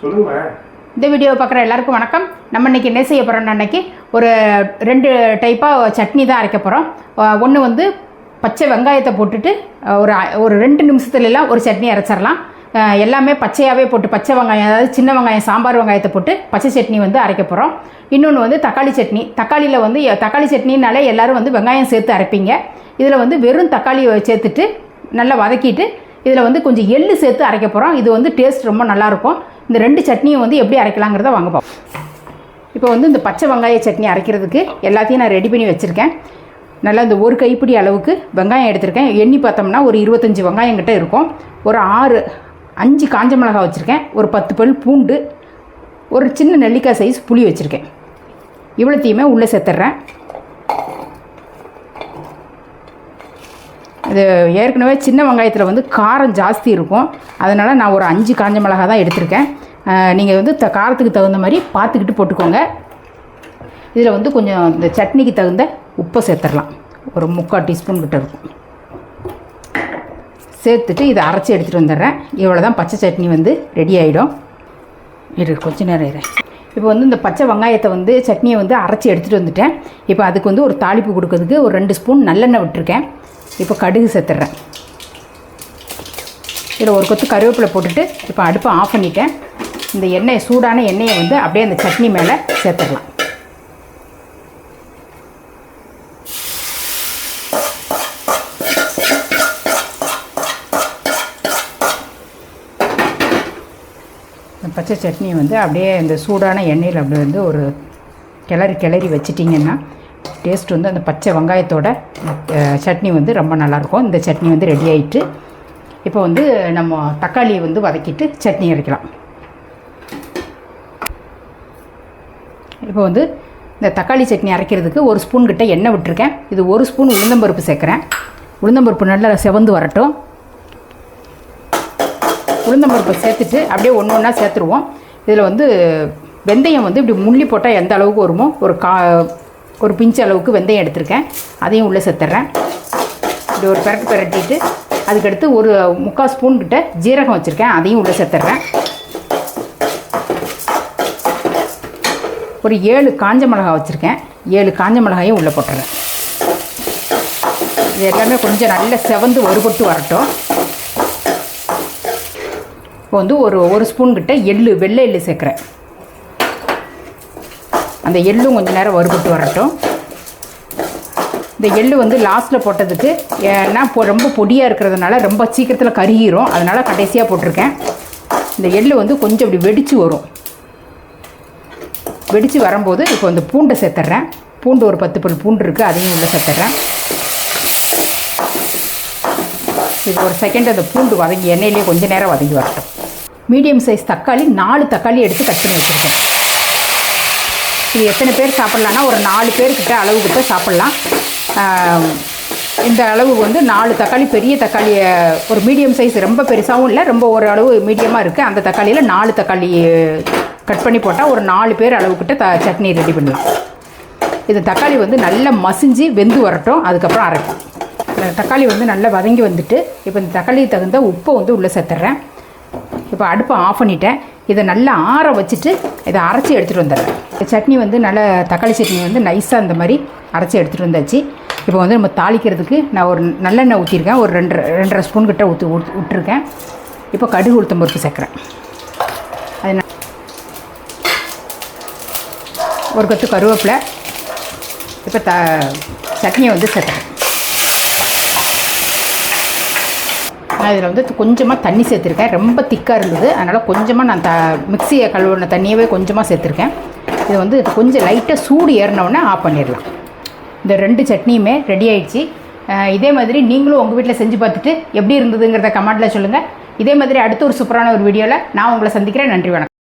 சொல்லுங்க இந்த வீடியோவை பார்க்குற எல்லாருக்கும் வணக்கம். நம்ம இன்னைக்கு என்ன செய்ய போகிறோம்னா அன்னைக்கு ஒரு ரெண்டு டைப்பாக சட்னி தான் அரைக்க போகிறோம் ஒன்று வந்து பச்சை வெங்காயத்தை போட்டுட்டு ஒரு ஒரு ரெண்டு நிமிஷத்துலலாம் ஒரு சட்னி அரைச்சிடலாம். எல்லாமே பச்சையாகவே போட்டு பச்சை வெங்காயம் அதாவது சின்ன வெங்காயம் சாம்பார் வெங்காயத்தை போட்டு பச்சை சட்னி வந்து அரைக்க போகிறோம் இன்னொன்று வந்து தக்காளி சட்னி. தக்காளியில் வந்து தக்காளி சட்னினாலே எல்லாரும் வந்து வெங்காயம் சேர்த்து அரைப்பீங்க. இதில் வந்து வெறும் தக்காளி சேர்த்துட்டு நல்லா வதக்கிட்டு இதில் வந்து கொஞ்சம் எள்ளு சேர்த்து அரைக்க போகிறோம் இது வந்து டேஸ்ட் ரொம்ப நல்லாயிருக்கும். இந்த ரெண்டு சட்னியும் வந்து எப்படி அரைக்கலாங்கிறத வாங்க பார்ப்போம் இப்போ வந்து இந்த பச்சை வெங்காய சட்னி அரைக்கிறதுக்கு எல்லாத்தையும் நான் ரெடி பண்ணி வச்சுருக்கேன். நல்லா இந்த ஒரு கைப்பிடி அளவுக்கு வெங்காயம் எடுத்திருக்கேன். எண்ணி பார்த்தோம்னா ஒரு இருபத்தஞ்சி வெங்காயம் கிட்ட இருக்கும். ஒரு ஆறு அஞ்சு காஞ்ச மிளகாய் வச்சுருக்கேன். ஒரு பத்து பல் பூண்டு ஒரு சின்ன நெல்லிக்காய் சைஸ் புளி வச்சுருக்கேன். இவ்வளோத்தையுமே உள்ளே சேர்த்துட்றேன். இது ஏற்கனவே சின்ன வெங்காயத்தில் வந்து காரம் ஜாஸ்தி இருக்கும். அதனால் நான் ஒரு அஞ்சு காஞ்ச மிளகா தான் எடுத்திருக்கேன். நீங்கள் வந்து த காரத்துக்கு தகுந்த மாதிரி பார்த்துக்கிட்டு போட்டுக்கோங்க. இதில் வந்து கொஞ்சம் இந்த சட்னிக்கு தகுந்த உப்பை சேர்த்துடலாம். ஒரு முக்கால் டீஸ்பூன் கிட்ட இருக்கும். சேர்த்துட்டு இதை அரைச்சி எடுத்துகிட்டு வந்துடுறேன். இவ்வளோ தான் பச்சை சட்னி வந்து ரெடி ஆகிடும் இரு கொஞ்ச நேரம் இரு. இப்போ வந்து இந்த பச்சை வெங்காயத்தை வந்து சட்னியை வந்து அரைச்சி எடுத்துகிட்டு வந்துட்டேன். இப்போ அதுக்கு வந்து ஒரு தாளிப்பு கொடுக்கறதுக்கு ஒரு ரெண்டு ஸ்பூன் நல்லெண்ணெய் விட்டுருக்கேன். இப்போ கடுகு சேர்த்துட்றேன் இதில் ஒரு கொத்து கருவேப்பிலை போட்டுட்டு இப்போ அடுப்பை ஆஃப் பண்ணிட்டேன். இந்த எண்ணெய் சூடான எண்ணெயை வந்து அப்படியே அந்த சட்னி மேலே சேர்த்துடலாம். இந்த பச்சை சட்னியை வந்து அப்படியே இந்த சூடான எண்ணெயில் அப்படி வந்து ஒரு கிளறி கிளறி வச்சிட்டிங்கன்னா டேஸ்ட் வந்து அந்த பச்சை வெங்காயத்தோட சட்னி வந்து ரொம்ப நல்லாயிருக்கும் இந்த சட்னி வந்து ரெடி ஆயிட்டு இப்போ வந்து நம்ம தக்காளியை வந்து வதக்கிட்டு சட்னி அரைக்கலாம். இப்போ வந்து இந்த தக்காளி சட்னி அரைக்கிறதுக்கு ஒரு ஸ்பூன் கிட்ட எண்ணெய் விட்டுருக்கேன். இது ஒரு ஸ்பூன் உளுந்தம்பருப்பு சேர்க்குறேன். உளுந்தம்பருப்பு நல்லா செவந்து வரட்டும். உளுந்தம்பருப்பு சேர்த்துட்டு அப்படியே ஒன்று ஒன்றா சேர்த்துருவோம். இதில் வந்து வெந்தயம் வந்து இப்படி முள்ளி போட்டால் எந்த அளவுக்கு வருமோ ஒரு கா ஒரு பிஞ்சு அளவுக்கு வெந்தயம் எடுத்திருக்கேன். அதையும் உள்ளே சேர்த்துட்றேன் இப்படி ஒரு பெரட்டு பெரட்டிட்டு அதுக்கடுத்து ஒரு முக்கால் ஸ்பூன் கிட்ட ஜீரகம் வச்சுருக்கேன். அதையும் உள்ளே சேர்த்துட்றேன் ஒரு ஏழு காஞ்ச மிளகா வச்சுருக்கேன். ஏழு காஞ்ச மிளகாயும் உள்ளே போட்டுறேன். இது எல்லாமே கொஞ்சம் நல்ல செவந்து வறுபட்டு வரட்டும். இப்போ வந்து ஒரு ஒரு ஸ்பூன் கிட்ட எள்ளு வெள்ளை எள்ளு சேர்க்குறேன். அந்த எள்ளும் கொஞ்சம் நேரம் வறுபட்டு வரட்டும். இந்த எள்ளு வந்து லாஸ்ட்டில் போட்டதுக்கு ஏன்னா இப்போ ரொம்ப பொடியாக இருக்கிறதுனால ரொம்ப சீக்கிரத்தில் கருகிரும். அதனால் கடைசியாக போட்டிருக்கேன். இந்த எள்ளு வந்து கொஞ்சம் இப்படி வெடித்து வரும். வெடித்து வரும்போது இப்போ இந்த பூண்டை சேர்த்துட்றேன் பூண்டு ஒரு பத்து பல் பூண்டு இருக்குது அதையும் உள்ளே சேர்த்துட்றேன் இது ஒரு செகண்ட் அந்த பூண்டு வதங்கி எண்ணெயிலேயே கொஞ்ச நேரம் வதங்கி வரட்டும். மீடியம் சைஸ் தக்காளி நாலு தக்காளி எடுத்து கட் பண்ணி வச்சுருக்கேன். இது எத்தனை பேர் சாப்பிட்லான்னா ஒரு நாலு பேர்கிட்ட அளவு கிட்ட சாப்பிட்லாம். இந்த அளவு வந்து நாலு தக்காளி பெரிய தக்காளியை ஒரு மீடியம் சைஸ் ரொம்ப பெருசாகவும் இல்லை ரொம்ப ஓரளவு மீடியமாக இருக்குது அந்த தக்காளியில் நாலு தக்காளி கட் பண்ணி போட்டால் ஒரு நாலு பேர் அளவுக்கிட்ட த சட்னி ரெடி பண்ணலாம். இது தக்காளி வந்து நல்லா மசிஞ்சு வெந்து வரட்டும் அதுக்கப்புறம் அரைக்கும். தக்காளி வந்து நல்லா வதங்கி வந்துட்டு இப்போ இந்த தக்காளிக்கு தகுந்த உப்பை வந்து உள்ளே சேர்த்துட்றேன் இப்போ அடுப்பை ஆஃப் பண்ணிட்டேன். இதை நல்லா ஆற வச்சுட்டு இதை அரைச்சி எடுத்துகிட்டு வந்துடுறேன். இந்த சட்னி வந்து நல்ல தக்காளி சட்னி வந்து நைஸாக இந்த மாதிரி அரைச்சி எடுத்துகிட்டு வந்தாச்சு. இப்போ வந்து நம்ம தாளிக்கிறதுக்கு நான் ஒரு நல்லெண்ணெய் ஊற்றிருக்கேன் ஒரு ரெண்டு ரெண்டரை ஸ்பூன் கிட்ட ஊற்றி விட்டுருக்கேன். இப்போ கடுகு உளுத்தம் பருப்பு சேர்க்குறேன். அது ஒரு கொத்து கருவேப்பிலை. இப்போ த சட்னியை வந்து சேர்த்துறேன் அதில் வந்து கொஞ்சமாக தண்ணி சேர்த்துருக்கேன். ரொம்ப திக்காக இருந்தது. அதனால் கொஞ்சமாக நான் த மிக்சியை கழுவுன தண்ணியவே கொஞ்சமாக சேர்த்துருக்கேன். இது வந்து கொஞ்சம் லைட்டாக சூடு ஏறினவுடனே ஆஃப் பண்ணிடலாம். இந்த ரெண்டு சட்னியுமே ரெடி ஆயிடுச்சு. இதே மாதிரி நீங்களும் உங்கள் வீட்டில் செஞ்சு பார்த்துட்டு எப்படி இருந்ததுங்கிறத கமெண்ட்டில் சொல்லுங்கள் இதே மாதிரி அடுத்த ஒரு சூப்பரான ஒரு வீடியோவில் நான் உங்களை சந்திக்கிறேன். நன்றி வணக்கம்.